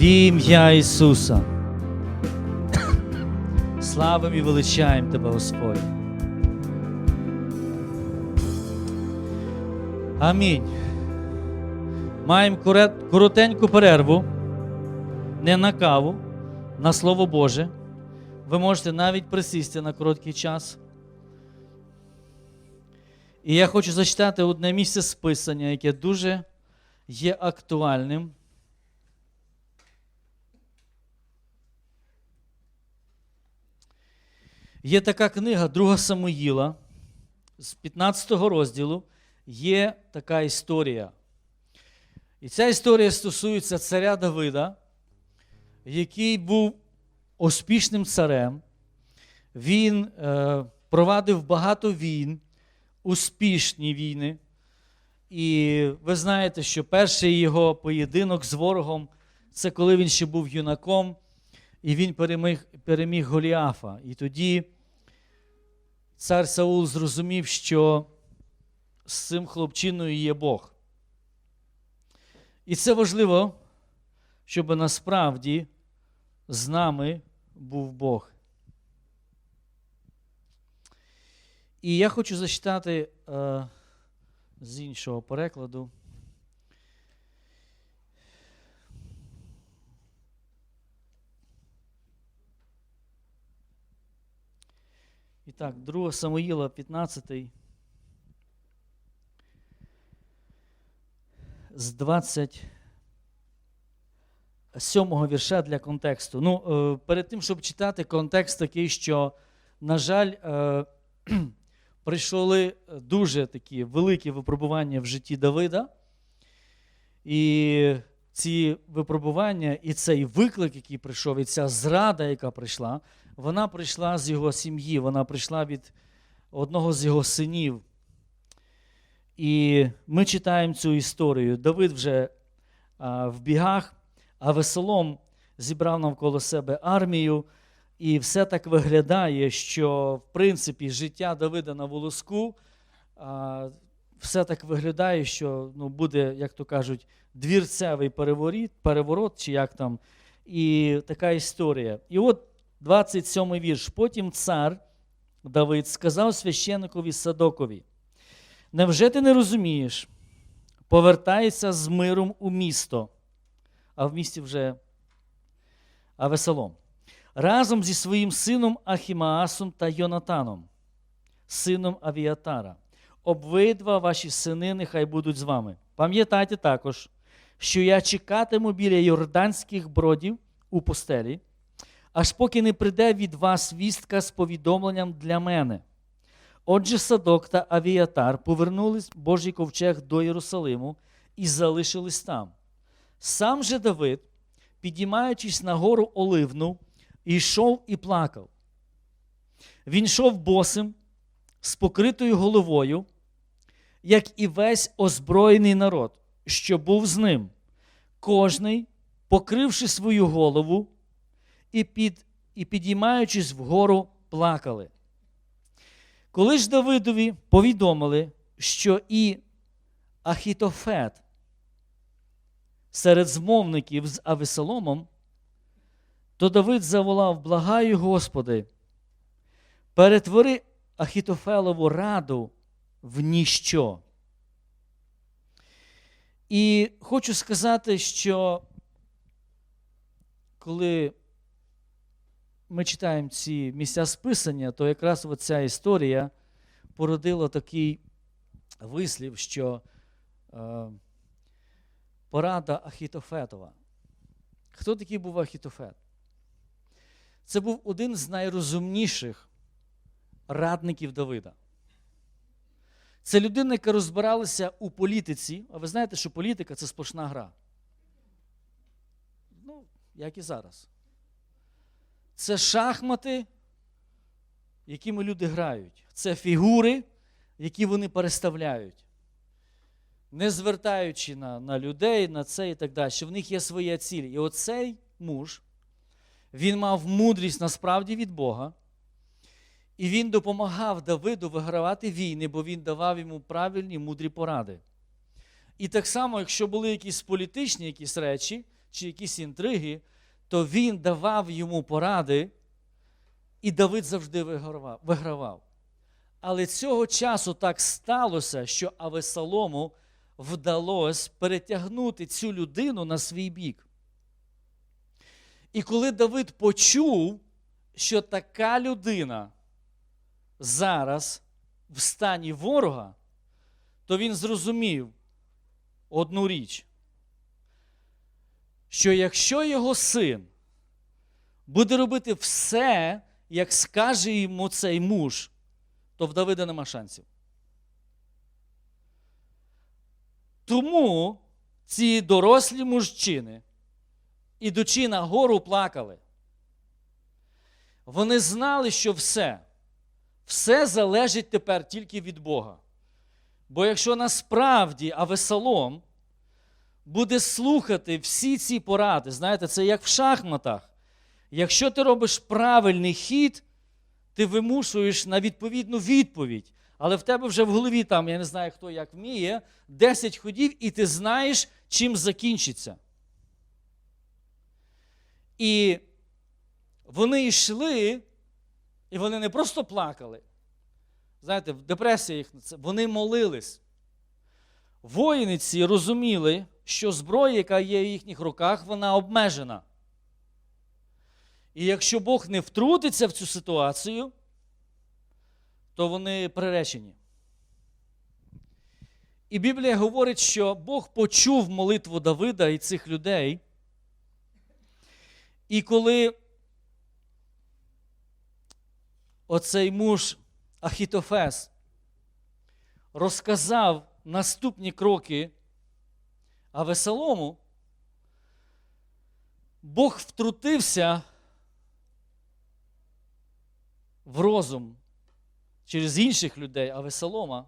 В ім'я Ісуса. Славимо і величаємо Тебе, Господь. Амінь. Маємо коротеньку перерву, не на каву, на Слово Боже. Ви можете навіть присісти на короткий час. І я хочу зачитати одне місце з Писання, яке дуже є актуальним. Є така книга Друга Самуїла з 15 розділу є така історія. І ця історія стосується царя Давида, який був успішним царем. Він е, провадив багато війн, успішні війни. І ви знаєте, що перший його поєдинок з ворогом це коли він ще був юнаком, і він переміг, переміг Голіафа. І тоді цар Саул зрозумів, що з цим хлопчиною є Бог. І це важливо, щоб насправді з нами був Бог. І я хочу зачитати е, з іншого перекладу. І так, 2 Самуїла, 15. З 27 вірша для контексту. Ну, е, перед тим, щоб читати, контекст такий, що, на жаль, е, прийшли дуже такі великі випробування в житті Давида. І ці випробування, і цей виклик, який прийшов, і ця зрада, яка прийшла, вона прийшла з його сім'ї, вона прийшла від одного з його синів. І ми читаємо цю історію. Давид вже а, в бігах, а Весолом зібрав навколо себе армію. І все так виглядає, що в принципі життя Давида на волоску, а, все так виглядає, що ну, буде, як то кажуть, двірцевий переворіт, переворот, чи як там, і така історія. І от 27 вірш. Потім цар Давид сказав священникові Садокові: Невже ти не розумієш? Повертайся з миром у місто, а в місті вже Авесолом разом зі своїм сином Ахімаасом та Йонатаном, сином Авіатара. Обидва ваші сини нехай будуть з вами. Пам'ятайте також, що я чекатиму біля йорданських бродів у постелі, аж поки не прийде від вас вістка з повідомленням для мене. Отже, Садок та Авіатар повернулись Божий ковчег до Єрусалиму і залишились там. Сам же Давид, підіймаючись на гору Оливну, йшов і плакав. Він йшов босим, з покритою головою, як і весь озброєний народ, що був з ним, кожний, покривши свою голову і, під, і підіймаючись вгору, плакали. Коли ж Давидові повідомили, що і Ахітофет серед змовників з Авесоломом, то Давид заволав, благаю, Господи, перетвори Ахітофелову раду в ніщо. І хочу сказати, що коли ми читаємо ці місця списання, то якраз оця історія породила такий вислів, що е, порада Ахітофетова. Хто такий був Ахітофет? Це був один з найрозумніших радників Давида. Це людина, яка розбиралася у політиці. А ви знаєте, що політика це сплошна гра. Ну, як і зараз. Це шахмати, якими люди грають. Це фігури, які вони переставляють. Не звертаючи на, на людей, на це і так далі. В них є своя ціль. І оцей муж. Він мав мудрість насправді від Бога, і він допомагав Давиду вигравати війни, бо він давав йому правильні мудрі поради. І так само, якщо були якісь політичні якісь речі, чи якісь інтриги, то він давав йому поради, і Давид завжди вигравав. Але цього часу так сталося, що Авесалому вдалося перетягнути цю людину на свій бік. І коли Давид почув, що така людина зараз в стані ворога, то він зрозумів одну річ, що якщо його син буде робити все, як скаже йому цей муж, то в Давида нема шансів. Тому ці дорослі мужчини, ідучи на гору, плакали. Вони знали, що все, все залежить тепер тільки від Бога. Бо якщо насправді Авесалом буде слухати всі ці поради, знаєте, це як в шахматах. Якщо ти робиш правильний хід, ти вимушуєш на відповідну відповідь. Але в тебе вже в голові, там, я не знаю, хто як вміє, 10 ходів, і ти знаєш, чим закінчиться. І вони йшли, і вони не просто плакали. Знаєте, в це, вони молились. Воїни ці розуміли, що зброя, яка є в їхніх руках, вона обмежена. І якщо Бог не втрутиться в цю ситуацію, то вони приречені. І Біблія говорить, що Бог почув молитву Давида і цих людей. І коли оцей муж Ахітофес розказав наступні кроки Авесалому, Бог втрутився в розум через інших людей Авесалома,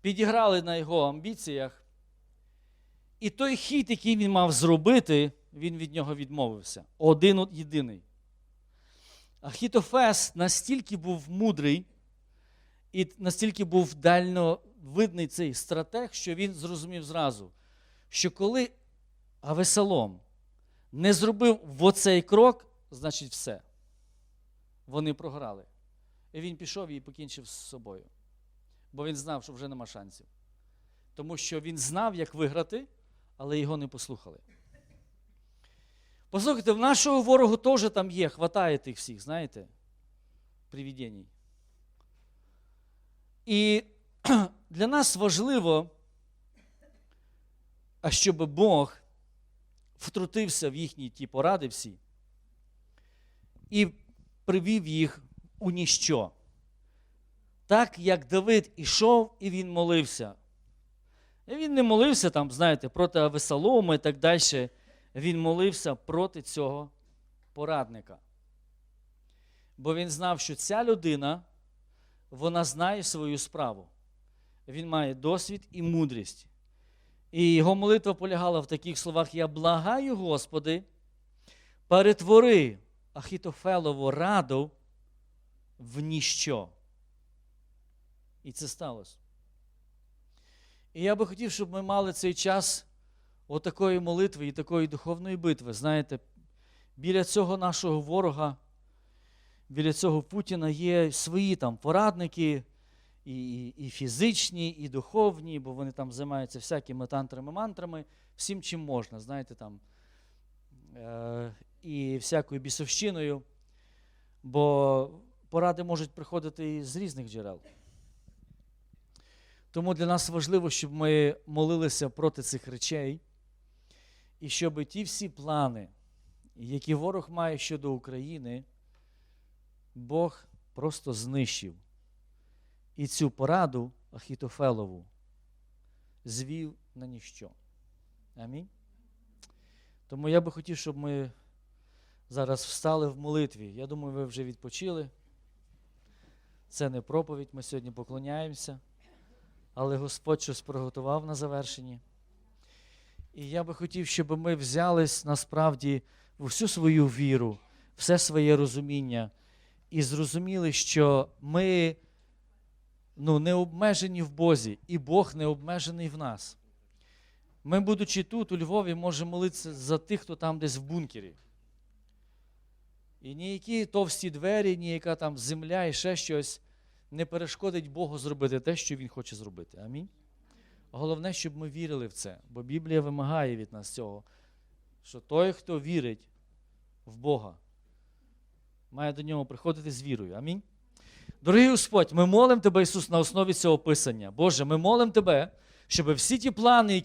підіграли на його амбіціях, і той хід, який він мав зробити, він від нього відмовився. Один от єдиний. Ахітофес настільки був мудрий і настільки був дальновидний цей стратег, що він зрозумів зразу, що коли Авесалом не зробив оцей крок, значить все. Вони програли. І він пішов і покінчив з собою. Бо він знав, що вже нема шансів. Тому що він знав, як виграти, але його не послухали. Послухайте, в нашого ворогу теж там є, хватає тих всіх, знаєте, привідєній. І для нас важливо, а щоб Бог втрутився в їхні ті поради всі і привів їх у ніщо. Так як Давид ішов і він молився. Він не молився там, знаєте, проти Авесалома і так далі. Він молився проти цього порадника. Бо він знав, що ця людина, вона знає свою справу. Він має досвід і мудрість. І його молитва полягала в таких словах: Я благаю, Господи, перетвори Ахітофелову раду в ніщо. І це сталося. І я би хотів, щоб ми мали цей час отакої молитви і такої духовної битви. Знаєте, біля цього нашого ворога, біля цього Путіна є свої там порадники, і, і фізичні, і духовні, бо вони там займаються всякими тантрами, мантрами, всім чим можна, знаєте, там, е, і всякою бісовщиною. Бо поради можуть приходити з різних джерел. Тому для нас важливо, щоб ми молилися проти цих речей, і щоб ті всі плани, які ворог має щодо України, Бог просто знищив. І цю пораду Ахітофелову звів на ніщо. Амінь. Тому я би хотів, щоб ми зараз встали в молитві. Я думаю, ви вже відпочили. Це не проповідь, ми сьогодні поклоняємося, але Господь щось приготував на завершенні. І я би хотів, щоб ми взялись насправді в всю свою віру, все своє розуміння і зрозуміли, що ми ну, не обмежені в Бозі, і Бог не обмежений в нас. Ми, будучи тут, у Львові, можемо молитися за тих, хто там десь в бункері. І ніякі товсті двері, ніяка там земля і ще щось не перешкодить Богу зробити те, що Він хоче зробити. Амінь. Головне, щоб ми вірили в це, бо Біблія вимагає від нас цього, що той, хто вірить в Бога, має до нього приходити з вірою. Амінь. Дорогий Господь, ми молимо Тебе, Ісус, на основі цього писання. Боже, ми молимо Тебе, щоб всі ті плани, які